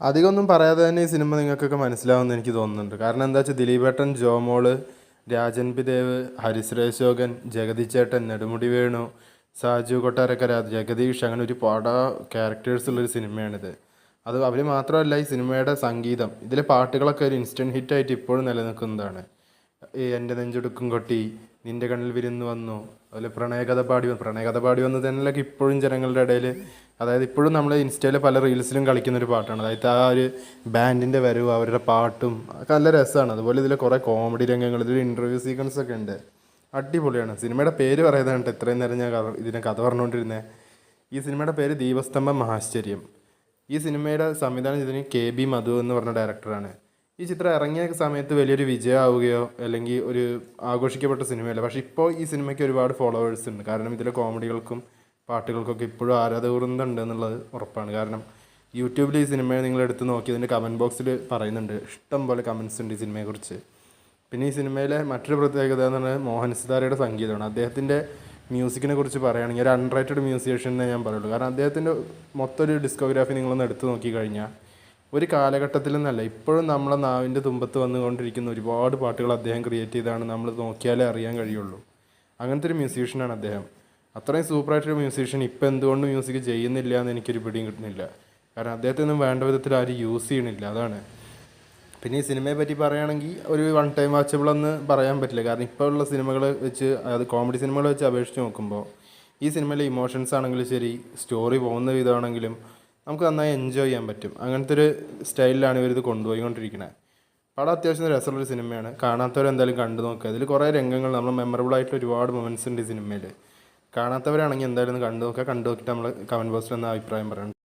അധികമൊന്നും പറയാതെ തന്നെ ഈ സിനിമ നിങ്ങൾക്കൊക്കെ മനസ്സിലാവുമെന്ന് എനിക്ക് തോന്നുന്നുണ്ട്. കാരണം എന്താ വെച്ചാൽ ദിലീപേട്ടൻ ജോമോൾ രാജൻ പിദേവ് ഹരിശ്രേഷ് ജഗതി ചേട്ടൻ നെടുമുടി വേണു സാജു കൊട്ടാരക്കര ജഗദീഷ് അങ്ങനെ ഒരു പാട ക്യാരക്ടേഴ്സ് ഉള്ളൊരു സിനിമയാണിത്. അത് അവർ മാത്രമല്ല ഈ സിനിമയുടെ സംഗീതം. ഇതിലെ പാട്ടുകളൊക്കെ ഒരു ഇൻസ്റ്റന്റ് ഹിറ്റായിട്ട് ഇപ്പോഴും നിലനിൽക്കുന്നതാണ്. എന്റെ നെഞ്ചുടുക്കും കൊട്ടി നിന്റെ കണ്ണിൽ വിരുന്ന് വന്നു. അതുപോലെ പ്രണയകഥ പാടി വന്നു. പ്രണയകഥ പാടി വന്നു തന്നെയൊക്കെ ഇപ്പോഴും ജനങ്ങളുടെ ഇടയിൽ. അതായത് ഇപ്പോഴും നമ്മൾ ഇൻസ്റ്റയിലെ പല റീൽസിലും കളിക്കുന്ന ഒരു പാട്ടാണ്. അതായത് ആ ഒരു ബാൻഡിന്റെ വരവ് അവരുടെ പാട്ടും ഒക്കെ നല്ല രസമാണ്. അതുപോലെ ഇതിൽ കുറേ കോമഡി രംഗങ്ങൾ ഇതിൽ ഇന്റർവ്യൂ സീക്വൻസ് ഒക്കെ ഉണ്ട്. അടിപൊളിയാണ്. സിനിമയുടെ പേര് പറയുന്നതാണ് ഇത്രയും നേരം ഞാൻ ഇതിനെ കഥ പറഞ്ഞുകൊണ്ടിരുന്നത് ഈ സിനിമയുടെ പേര് ദീപസ്തംഭം മഹാശ്ചര്യം. ഈ സിനിമയുടെ സംവിധാനം ചെയ്തതിന് കെ ബി മധു എന്ന് പറഞ്ഞ ഡയറക്ടറാണ് ഈ ചിത്രം ഇറങ്ങിയ സമയത്ത് വലിയൊരു വിജയമാവുകയോ അല്ലെങ്കിൽ ഒരു ആഘോഷിക്കപ്പെട്ട സിനിമയല്ല. പക്ഷേ ഇപ്പോൾ ഈ സിനിമയ്ക്ക് ഒരുപാട് ഫോളോവേഴ്സ് ഉണ്ട്. കാരണം ഇതിലെ കോമഡികൾക്കും പാട്ടുകൾക്കൊക്കെ ഇപ്പോഴും ആരാധകവൃന്ദുണ്ട് എന്നുള്ളത് ഉറപ്പാണ്. കാരണം യൂട്യൂബിൽ ഈ സിനിമയെ നിങ്ങൾ എടുത്ത് നോക്കി ഇതിന്റെ കമന്റ് ബോക്സിൽ പറയുന്നുണ്ട്. ഇഷ്ടം പോലെ കമൻസ് ഉണ്ട് ഈ സിനിമയെക്കുറിച്ച് പിന്നെ ഈ സിനിമയിലെ മറ്റൊരു പ്രത്യേകത എന്ന് പറഞ്ഞാൽ മോഹൻ സിതാരയുടെ സംഗീതമാണ്. അദ്ദേഹത്തിന്റെ മ്യൂസിക്കിനെ കുറിച്ച് പറയുകയാണെങ്കിൽ ഒരു അൺറൈറ്റഡ് മ്യൂസിഷ്യൻ എന്നേ ഞാൻ പറയുള്ളൂ. കാരണം അദ്ദേഹത്തിന്റെ മൊത്തം ഒരു ഡിസ്കോഗ്രാഫി നിങ്ങളൊന്ന് എടുത്ത് നോക്കിക്കഴിഞ്ഞാൽ ഒരു കാലഘട്ടത്തിൽ നിന്നല്ല. ഇപ്പോഴും നമ്മളെ നാവിന്റെ തുമ്പത്ത് വന്നുകൊണ്ടിരിക്കുന്ന ഒരുപാട് പാട്ടുകൾ അദ്ദേഹം ക്രിയേറ്റ് ചെയ്താണ് നമ്മൾ നോക്കിയാലേ അറിയാൻ കഴിയുള്ളൂ. അങ്ങനത്തെ ഒരു മ്യൂസീഷ്യനാണ് അദ്ദേഹം. അത്രയും സൂപ്പറായിട്ടൊരു മ്യൂസീഷ്യൻ ഇപ്പം എന്തുകൊണ്ട് മ്യൂസിക് ചെയ്യുന്നില്ല എന്ന് എനിക്കൊരു പിടിയും കിട്ടുന്നില്ല. കാരണം അദ്ദേഹത്തിനൊന്നും വേണ്ട വിധത്തിൽ ആരും യൂസ് ചെയ്യണില്ല. അതാണ്. പിന്നെ ഈ സിനിമയെ പറ്റി പറയുകയാണെങ്കിൽ ഒരു വൺ ടൈം വാച്ചബിൾ എന്ന് പറയാൻ പറ്റില്ല. കാരണം ഇപ്പോൾ ഉള്ള സിനിമകൾ വെച്ച് അതായത് കോമഡി സിനിമകൾ വെച്ച് അപേക്ഷിച്ച് നോക്കുമ്പോൾ ഈ സിനിമയിലെ ഇമോഷൻസ് ആണെങ്കിലും ശരി സ്റ്റോറി പോകുന്ന വിധമാണെങ്കിലും നമുക്ക് നന്നായി എൻജോയ് ചെയ്യാൻ പറ്റും. അങ്ങനത്തെ ഒരു സ്റ്റൈലിലാണ് ഇവരിത് കൊണ്ടുപോയിക്കൊണ്ടിരിക്കുന്നത് പടം അത്യാവശ്യം രസമുള്ളൊരു സിനിമയാണ്. കാണാത്തവരെന്തായാലും കണ്ടു നോക്കുക. അതിൽ കുറേ രംഗങ്ങൾ നമ്മൾ മെമ്മറബിൾ ആയിട്ടുള്ള ഒരുപാട് മൊമെന്റ്സ് ഉണ്ട് ഈ സിനിമയിൽ കാണാത്തവരാണെങ്കിൽ എന്തായാലും കണ്ടു നോക്കുക. കണ്ടു നോക്കിയിട്ട് നമ്മൾ കമന്റ് ബോക്സിൽ ഒന്ന് അഭിപ്രായം പറയണം.